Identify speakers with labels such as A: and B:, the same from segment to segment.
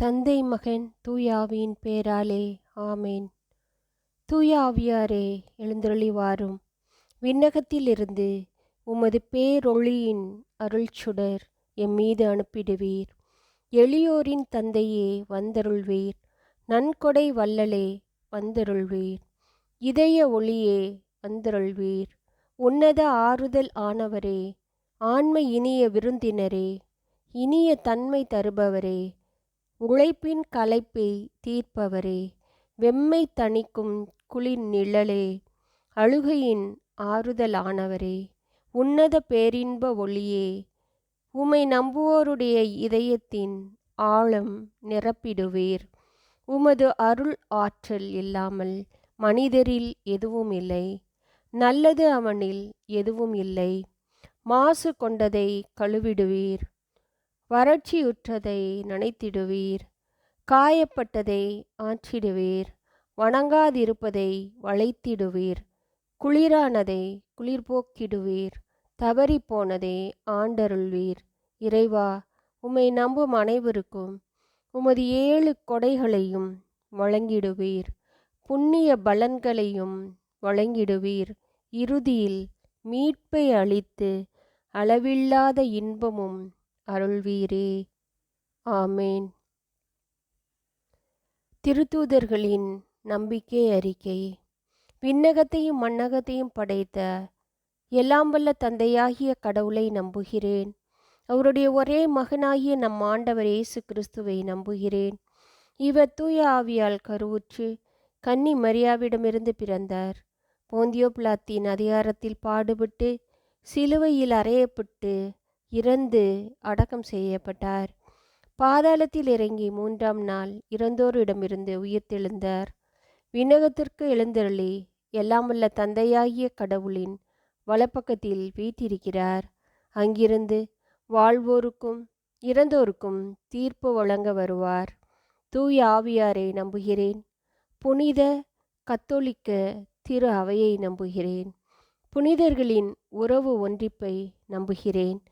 A: தந்தை மகன் தூயாவியின் பேராலே ஆமேன். தூயாவியாரே எழுந்தருளி வாரும் விண்ணகத்திலிருந்து உமது பேரொளியின் அருள்சுடர் எம் மீது அனுப்பிடுவீர். எளியோரின் தந்தையே வந்தருள்வீர். நன்கொடை வல்லலே வந்தருள்வீர். இதய ஒளியே வந்தருள்வீர். உன்னத ஆறுதல் ஆனவரே ஆண்மை இனிய விருந்தினரே இனிய தன்மை தருபவரே உழைப்பின் களைப்பை தீர்ப்பவரே. வெம்மை தணிக்கும் குளிர் நிழலே அழுகையின் ஆறுதலானவரே. உன்னத பேரின்ப ஒளியே உமை நம்புவோருடைய இதயத்தின் ஆழம் நிரப்பிடுவீர். உமது அருள் ஆற்றல் இல்லாமல் மனிதரில் எதுவும் இல்லை நல்லது அவனில் எதுவும் இல்லை. மாசு கொண்டதை கழுவிடுவீர். வறட்சியுற்றதை நனைத்திடுவீர். காயப்பட்டதை ஆற்றிடுவீர். வணங்காதிருப்பதை வளைத்திடுவீர். குளிரானதை குளிர்போக்கிடுவீர். தவறி போனதை ஆண்டருள்வீர். இறைவா உம்மை நம்பும் அனைவருக்கும் உமது ஏழு கொடைகளையும் வழங்கிடுவீர். புண்ணிய பலன்களையும் வழங்கிடுவீர். இறுதியில் மீட்பை அளித்து அளவில்லாத இன்பமும் அருள்வீரே. ஆமேன். திருத்தூதர்களின் நம்பிக்கை அறிக்கை. விண்ணகத்தையும் மண்ணகத்தையும் படைத்த எல்லாம் வல்ல தந்தையாகிய கடவுளை நம்புகிறேன். அவருடைய ஒரே மகனாகிய நம் ஆண்டவர் இயேசு கிறிஸ்துவை நம்புகிறேன். இவர் தூய ஆவியால் கருவுற்று கன்னி மரியாவிடமிருந்து பிறந்தார். போந்தியோ பிளாத்தின் அதிகாரத்தில் பாடுபட்டு சிலுவையில் அறையப்பட்டு இறந்து அடக்கம் செய்யப்பட்டார். பாதாளத்தில் இறங்கி மூன்றாம் நாள் இறந்தோரிடமிருந்து உயிர்த்தெழுந்தார் விண்ணகத்திற்கு எழுந்தருளி எல்லாம் தந்தையாகிய கடவுளின் வலப்பக்கத்தில் வீட்டிருக்கிறார் அங்கிருந்து வாழ்வோருக்கும் இறந்தோருக்கும் தீர்ப்பு வழங்க வருவார். தூய ஆவியாரை நம்புகிறேன். புனித கத்தோலிக்க திரு அவையை நம்புகிறேன். புனிதர்களின் உறவு ஒன்றிப்பை நம்புகிறேன்.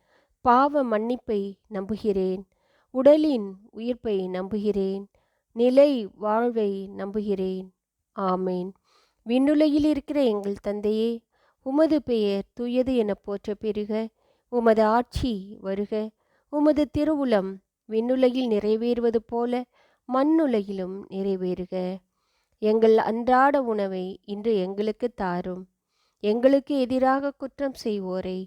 A: பாவ மன்னிப்பை நம்புகிறேன். உடலின் உயிர்ப்பை நம்புகிறேன். நிலை வாழ்வை நம்புகிறேன். ஆமேன். விண்ணுலகில் இருக்கிற எங்கள் தந்தையே உமது பெயர் தூயது என போற்ற பெருக. உமது ஆட்சி வருக. உமது திருவுளம் விண்ணுலகில் நிறைவேறுவது போல மண்ணுலகிலும் நிறைவேறுக. எங்கள் அன்றாட உணவை இன்று எங்களுக்கு தாரும். எங்களுக்கு எதிராக குற்றம் செய்வோரை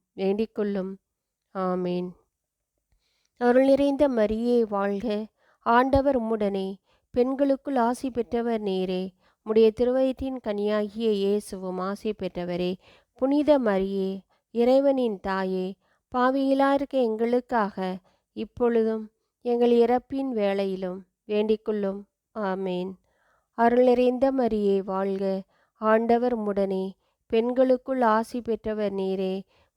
A: வேண்டிக்கொள்ளும். ஆமேன். அருள் நிறைந்த மரியே வாழ்க. ஆண்டவர் உம்முடனே. பெண்களுக்குள் ஆசி பெற்றவர் நீரே. உடைய திருவயத்தின் கனியாகிய இயேசுவும் ஆசி பெற்றவரே. புனித மரியே இறைவனின் தாயே பாவியிலாருக்க எங்களுக்காக இப்பொழுதும் எங்கள் இறப்பின் வேளையிலும் வேண்டிக்கொள்ளும். ஆமேன். அருள் நிறைந்த மரியே வாழ்க. ஆண்டவர் முடனே பெண்களுக்குள் ஆசி பெற்றவர் நீரே.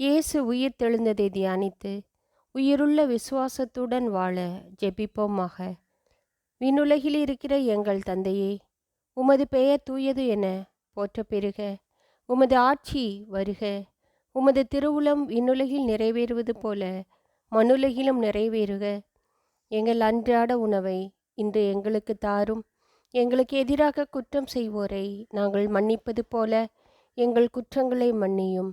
A: இயேசு உயிர் தெழுந்ததை தியானித்து உயிருள்ள விசுவாசத்துடன் வாழ ஜெபிப்போமாக விண்ணுலகில் இருக்கிற எங்கள் தந்தையே உமது பெயர் தூயது என போற்ற பெறுக உமது ஆட்சி வருக. உமது திருவுளம் விண்ணுலகில் நிறைவேறுவது போல மண்ணுலகிலும் நிறைவேறுக. எங்கள் அன்றாட உணவை இன்று எங்களுக்கு தாரும். எங்களுக்கு எதிராக குற்றம் செய்வோரை நாங்கள் மன்னிப்பது போல எங்கள் குற்றங்களை மன்னியும்.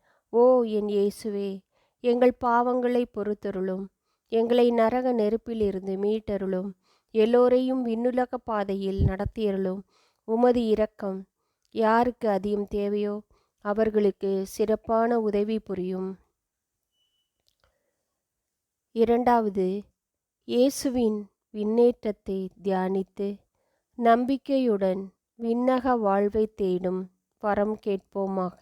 A: ஓ என் இயேசுவே எங்கள் பாவங்களை பொறுத்தருளும். எங்களை நரக நெருப்பிலிருந்து மீட்டருளும். எல்லோரையும் விண்ணுலக பாதையில் நடத்தியருளும். உமது இரக்கம் யாருக்கு அதிகம் தேவையோ அவர்களுக்கு சிறப்பான உதவி புரியும். இரண்டாவது இயேசுவின் விண்ணேற்றத்தை தியானித்து நம்பிக்கையுடன் விண்ணக வாழ்வை தேடும் வரம் கேட்போமாக.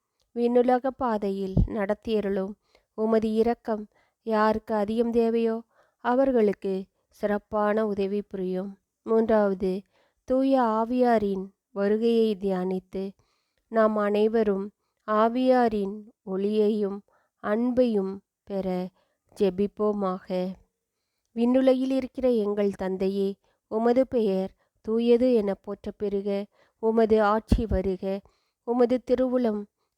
A: விண்ணுலக பாதையில் நடத்தியருளும். உமது இரக்கம் யாருக்கு அதிகம் தேவையோ அவர்களுக்கு சிறப்பான உதவி புரியும். மூன்றாவது தூய ஆவியாரின் வருகையை தியானித்து நாம் அனைவரும் ஆவியாரின் ஒளியையும் அன்பையும் பெற ஜெபிப்போமாக. விண்ணுலகில் இருக்கிற எங்கள் தந்தையே உமது பெயர் தூயது என போற்ற பெறுக உமது ஆட்சி வருக. உமது திருவுளம்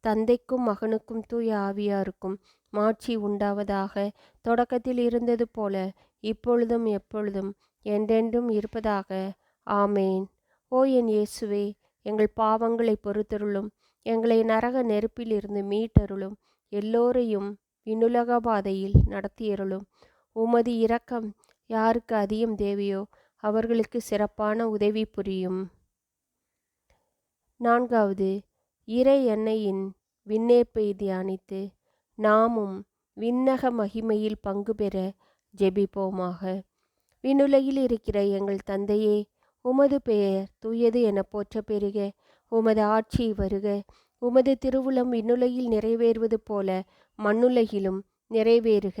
A: தந்தைக்கும் மகனுக்கும் தூய ஆவியாருக்கும் மாட்சி உண்டாவதாக தொடக்கத்தில் இருந்தது போல இப்பொழுதும் எப்பொழுதும் என்றென்றும் இருப்பதாக. ஆமேன். ஓ என் இயேசுவே எங்கள் பாவங்களை பொறுத்தருளும். எங்களை நரக நெருப்பிலிருந்து மீட்டருளும். எல்லோரையும் விண்ணுலக பாதையில் நடத்தியருளும். உமது இரக்கம் யாருக்கு அதிகம் தேவையோ அவர்களுக்கு சிறப்பான உதவி புரியும். நான்காவது இறை எண்ணெயின் விண்ணேற்பை தியானித்து நாமும் விண்ணக மகிமையில் பங்கு பெற ஜெபிப்போமாக. விண்ணுலகில் இருக்கிற எங்கள் தந்தையே உமது பெயர் தூயது என போற்ற பெறுக உமது ஆட்சி வருக. உமது திருவுளம் விண்ணுலகில் நிறைவேறுவது போல மண்ணுலகிலும் நிறைவேறுக.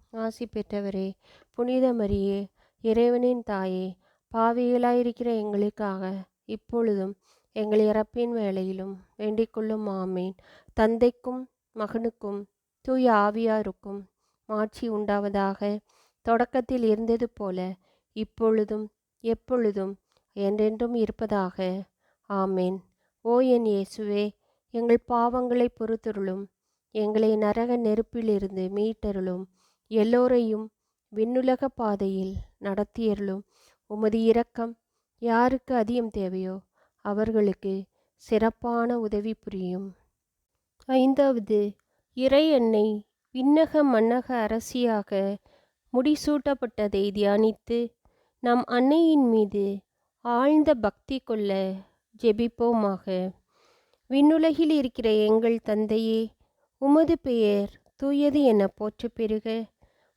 A: ஆசி பெற்றவரே புனித மரியே இறைவனின் தாயே பாவிகளாயிருக்கிற எங்களுக்காக இப்பொழுதும் எங்கள் இறப்பின் வேளையிலும் வேண்டிக்கொள்ளும் ஆமேன். தந்தைக்கும் மகனுக்கும் தூய ஆவியாருக்கும் மாட்சி உண்டாவதாக தொடக்கத்தில் இருந்தது போல இப்பொழுதும் எப்பொழுதும் என்றென்றும் இருப்பதாக ஆமேன். ஓ என் இயேசுவே எங்கள் பாவங்களை பொறுத்தருளும் எங்களை நரக நெருப்பிலிருந்து மீட்டருளும். எல்லோரையும் விண்ணுலக பாதையில் நடத்தியருளும் உமது இரக்கம் யாருக்கு அதிகம் தேவையோ அவர்களுக்கு சிறப்பான உதவி புரியும். ஐந்தாவது இறை எண்ணெய் விண்ணக மன்னக அரசியாக முடிசூட்டப்பட்டதை தியானித்து நம் அன்னையின் மீது ஆழ்ந்த பக்தி கொள்ள ஜெபிப்போமாக. விண்ணுலகில் இருக்கிற எங்கள் தந்தையே உமது பெயர் தூயது என போற்ற பெறுக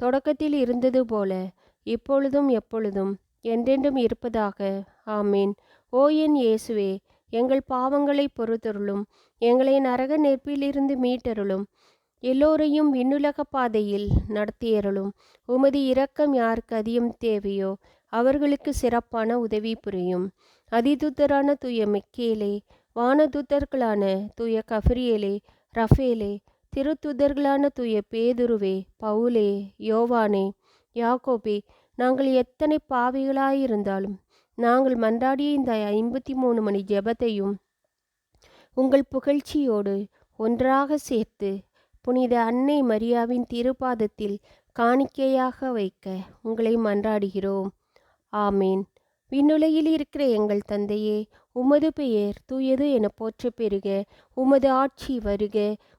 A: தொடக்கத்தில் இருந்தது போல இப்பொழுதும் எப்பொழுதும் என்றென்றும் இருப்பதாக. ஆமேன். ஓ என் இயேசுவே எங்கள் பாவங்களை பொறுத்தருளும் எங்களை நரக நெற்பிலிருந்து மீட்டருளும் எல்லோரையும் விண்ணுலக பாதையில் நடத்தியருளும். உமது இரக்கம் யாருக்கு அதிகம் தேவையோ அவர்களுக்கு சிறப்பான உதவி புரியும். அதிதூத்தரான தூய மிக்கேலே வானதூத்தர்களான தூய கஃப்ரியேலே ரஃபேலே திருத்துதர்களான தூய பேதுருவே பவுலே யோவானே யாக்கோபே நாங்கள் எத்தனை பாவிகளாயிருந்தாலும் நாங்கள் மன்றாடிய இந்த ஐம்பத்தி மூணு மணி ஜெபத்தையும் உங்கள் புகழ்ச்சியோடு ஒன்றாக சேர்த்து புனித அன்னை மரியாவின் திருப்பாதத்தில் காணிக்கையாக வைக்க உங்களை மன்றாடுகிறோம். ஆமேன். விண்ணுலையில் இருக்கிற எங்கள் தந்தையே உமது பெயர் தூயது என போற்ற பெறுக உமது ஆட்சி வருக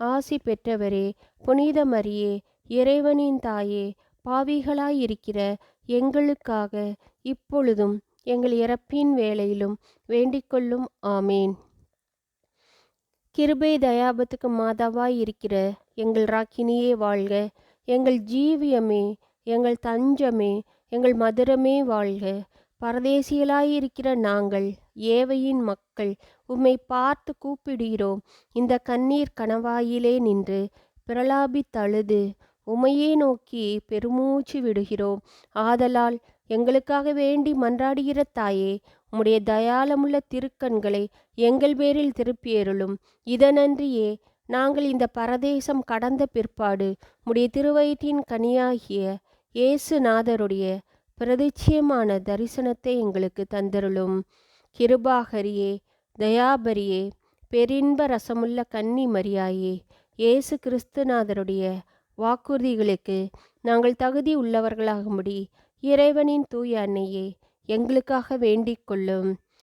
A: ஆசி பெற்றவரே புனித மரியே இறைவனின் தாயே பாவிகளாயிருக்கிற எங்களுக்காக இப்பொழுதும் எங்கள் இறப்பின் வேளையிலும் வேண்டிக்கொள்ளும். ஆமேன். கிருபை தயாபத்துக்கு மாதாவாய் இருக்கிற எங்கள் ராக்கினியே வாழ்க. எங்கள் ஜீவியமே எங்கள் தஞ்சமே எங்கள் மதுரமே வாழ்க. பரதேசியலாயிருக்கிற நாங்கள் ஏவையின் மக்கள் உம்மை பார்த்து கூப்பிடுகிறோம் இந்த கண்ணீர் கணவாயிலே நின்று பிரலாபி தழுது உமையே நோக்கி பெருமூச்சு விடுகிறோம் ஆதலால் எங்களுக்காக வேண்டி மன்றாடுகிற தாயே உம்முடைய தயாளமுள்ள திருக்கண்களை எங்கள் பேரில் திருப்பியருளும். இதனன்றியே நாங்கள் இந்த பரதேசம் கடந்த பிற்பாடு உடைய திருவயிற்றின் கனியாகிய இயேசுநாதருடைய பிரதிச்சியமான தரிசனத்தை எங்களுக்கு தந்தருளும். கிருபாகரியே தயாபரியே பெரின்ப ரசமுள்ள கன்னி மரியாயே இயேசு கிறிஸ்துநாதருடைய வாக்குறுதிகளுக்கு நாங்கள் தகுதி உள்ளவர்களாகும்படி இறைவனின் தூய அன்னையே எங்களுக்காக வேண்டிக் கொள்ளும்.